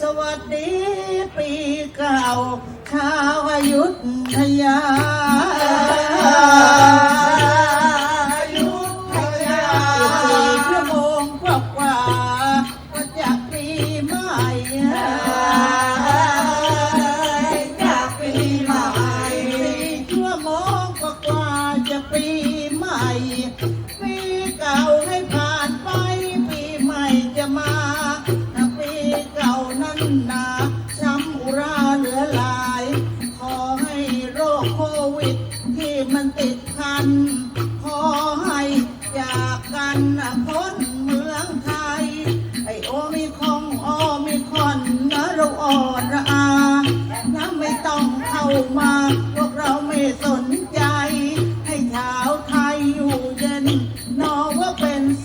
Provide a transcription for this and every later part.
สวัสดีปีเก่า ชาวอยุธยา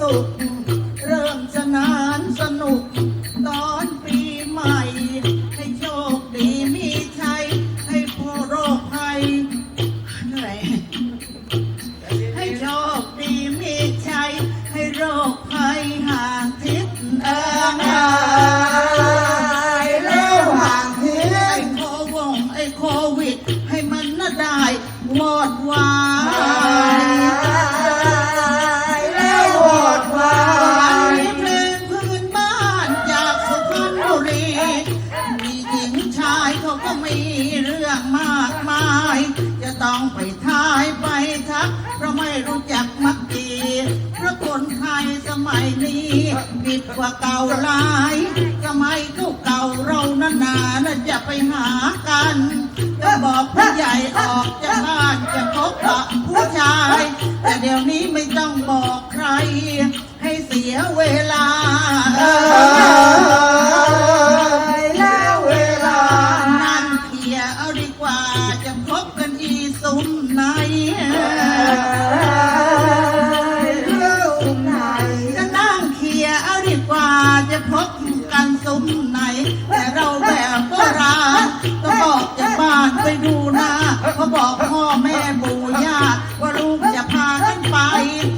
Oh. มัยนี้ผิดกว่าเก่าหลายสมัยเก่าเก่าเรานานานะจะไปหากัน จะบอกผู้ใหญ่ออกจะบ้านจะพบกับผู้ชาย แต่เดี๋ยวนี้ไม่ต้องบอกใคร ให้เสียเวลา my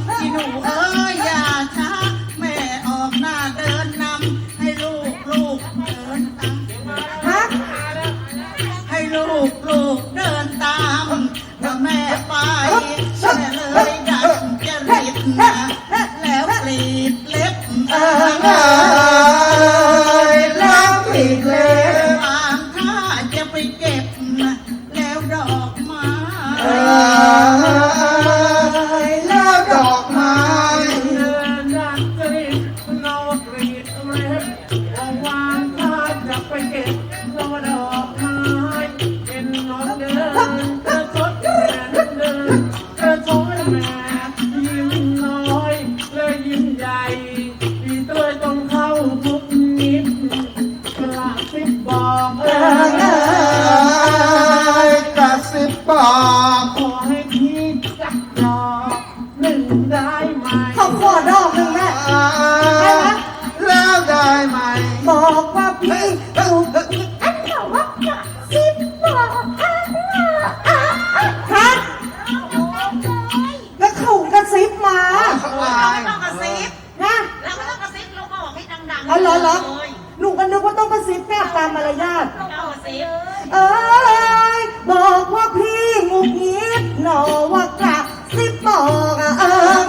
รอว่ากระสิบบอกเออเออ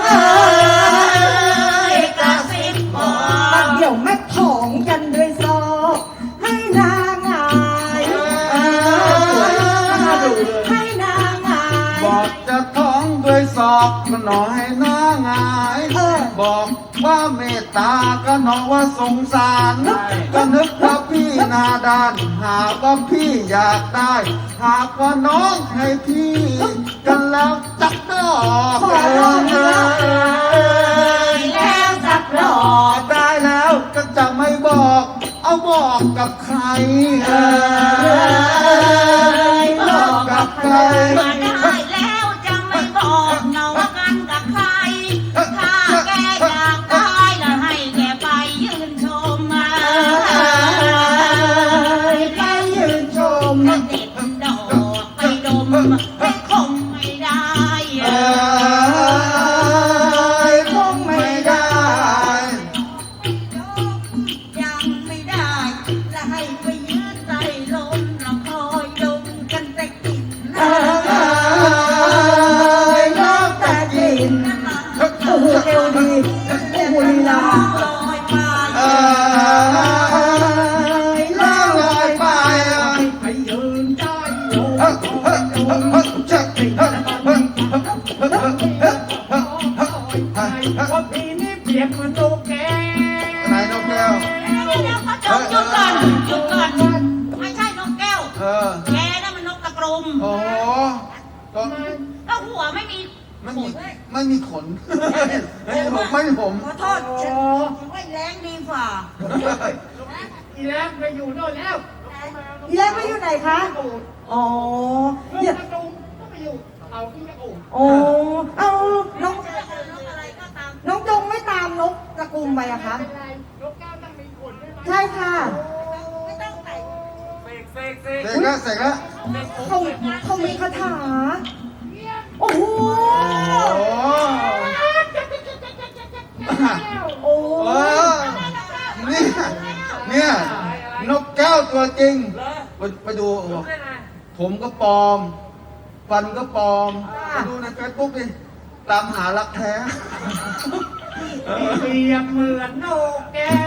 กระสิบบอกเดี๋ยวแม่ของกันด้วยซอกให้นางายให้นางายบอกจะท้องด้วยซอกหน่อยนางายบอกว่าเมตตาก็น้องว่าสงสาร ก็นึกว่าพี่นาดาน หากว่าพี่อยากได้ หากว่าน้องให้พี่ สักดอกขอร้องเลิแล้วสักดอกได้แล้วก็จะไม่บอก เอาบอกกับใครเอ่ยบอกกับใครได้แล้วจะไม่บอกเนากันกับใคร ถ้าแกอยากตายแล้ให้แกไปยืนชมมาไปยืนชมติดดอกไปดม เพราปีนี่เปรียบเหมือนนกแกไหนนกแก้ว เดี๋ยวเขาจงหยุดก่อนหยุดก่อนไม่ใช่นกแก้ว เออ แกนั่นมันนกตะกรุมโอ้ก็แล้วหัวไม่มีไม่มีไม่มีขน ไม่มีผมไม่มีผม ขอโทษฉันไม่แรงดีฝ่าอีแล้วไปอยู่โน่นแล้ว อีแรกไม่อยู่ไหนคะ อ๋อลูกเดี๋ยวกระดุมก็ไปอยู่เอาที่กระดุมโอ้เอาน้องนกอะไรก็ตามน้องจงไม่ตามนกตระกุมไปอะคะเป็นไรนกแก้วต้องมีขนด้วยไหมใช่ค่ะไม่ต้องใส่เสกเสกเสกเสร็จแล้วเสร็จแล้วเขาเขามีคาถาโอ้โหโอ้โอ้เออเนี่ยเนี่ย นกแก้วตัวจริงไปไปดูผมก็ปลอม ฟันก็ปลอมไปดูในเฟซบุ๊กดิตามหารักแท้ เปรียบเหมือนนกแก้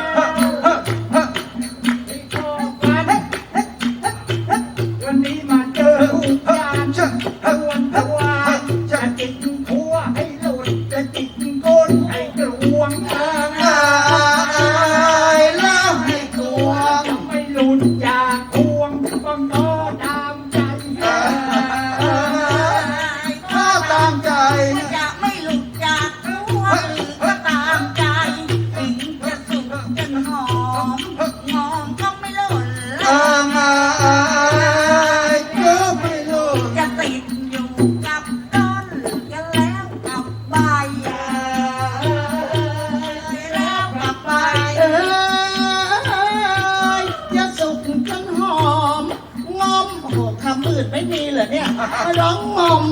ว จากควงต้อง อื่นไม่มีเหรอเนี่ยมาร้องงอม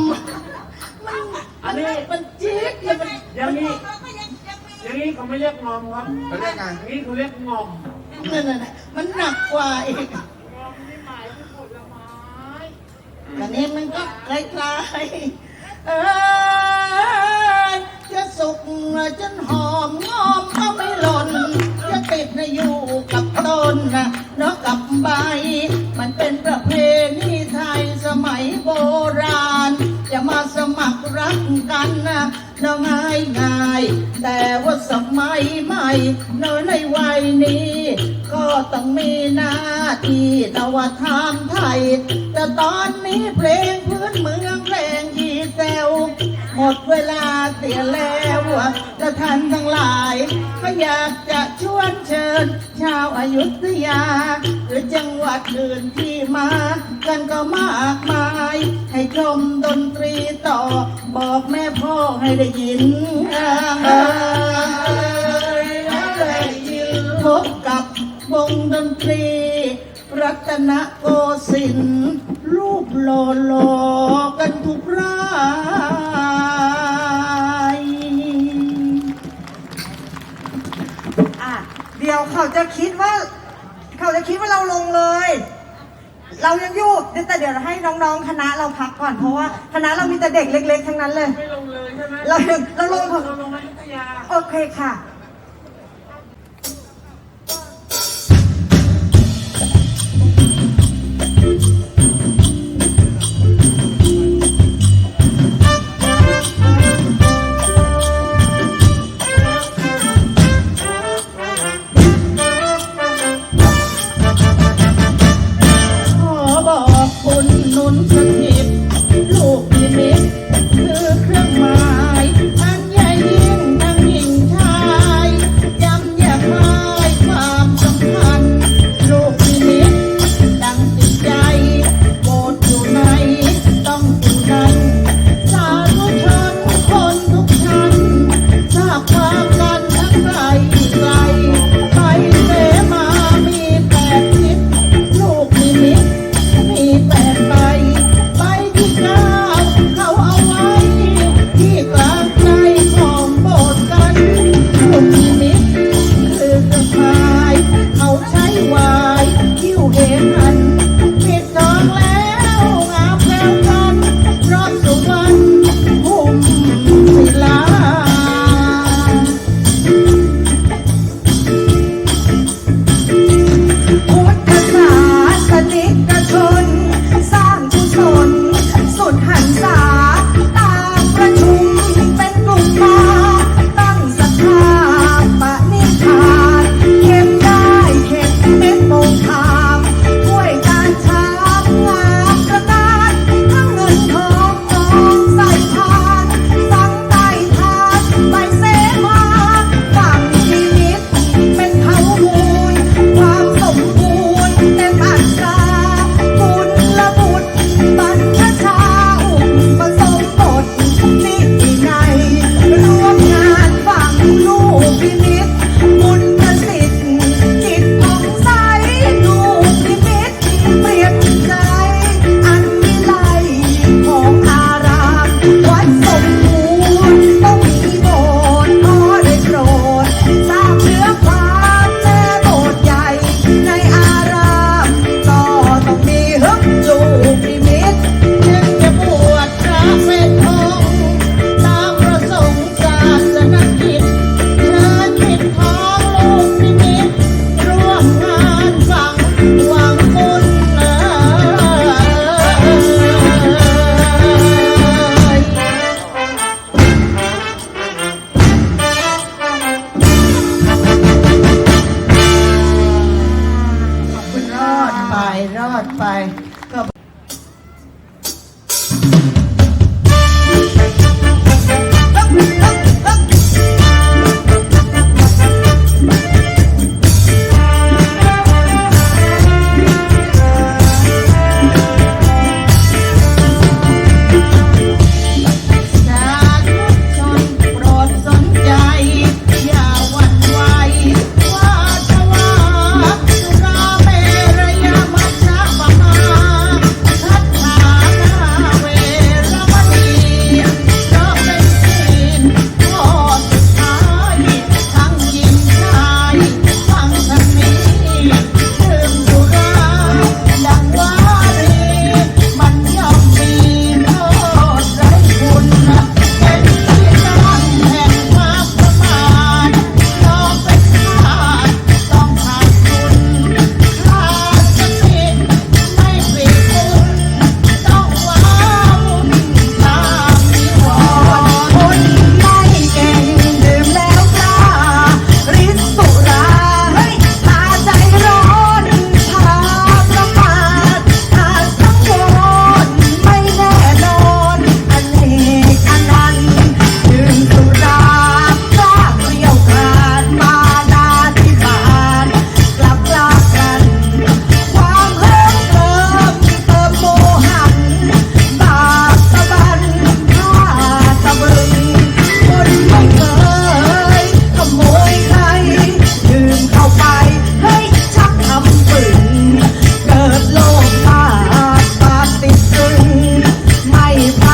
มันมันมันจี๊ดเลยมันอย่างนี้แล้วก็ยังยังมีอย่างนี้เขาไม่เรียกงอมครับเขาเรียกไงอย่างนี้เขาเรียกงอมนั่นน่ะมันหนักกว่าอีกงอมนี่หมายถึงผลไม้อันนี้มันก็คล้ายๆเอ้ยจะสุกจนหอมงอมก็ไม่หล่นจะติดอยู่กับต้นนะเนาะกับใบ เนาง่ายง่าย แต่ว่าสมัยใหม่เนในวัยนี้ ก็ต้องมีหน้าที่ตะวัฒนไทย แต่ตอนนี้เพลงพื้นเมืองเพลงยีเซลหมดเวลาเสียแล้ว ท่านทั้งหลายก็อยากจะชวนเชิญ ชาวอายุทยา หรือจังหวัดอื่นที่มา กันก็มากมาย ให้ชมดนตรีต่อ บอกแม่พ่อให้ได้ยินพบกับวงดนตรี รัตนโกสินทร์รูปโลโลกันทุกรา เดี๋ยวเขาจะคิดว่า เขาจะคิดว่าเราลงเลย เรายังอยู่แต่เดี๋ยวให้น้องๆคณะเราพักก่อนเพราะว่าคณะเรามีแต่เด็กเล็ก ๆ ทั้งนั้นเลย ไม่ลงเลยใช่ไหมเราเราลงเถอะเราลงอยุธยา โอเคค่ะ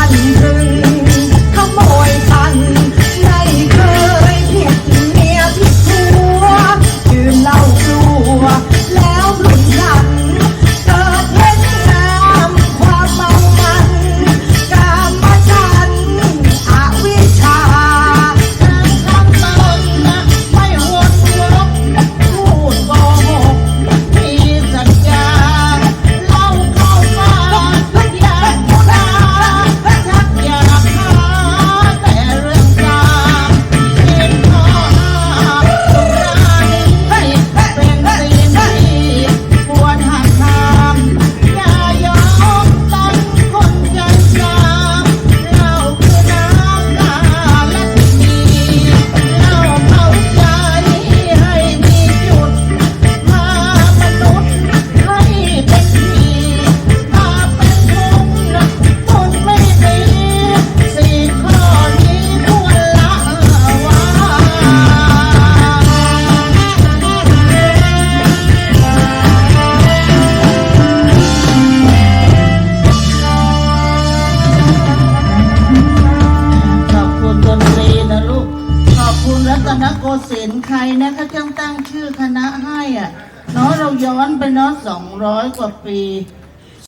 Alejandro.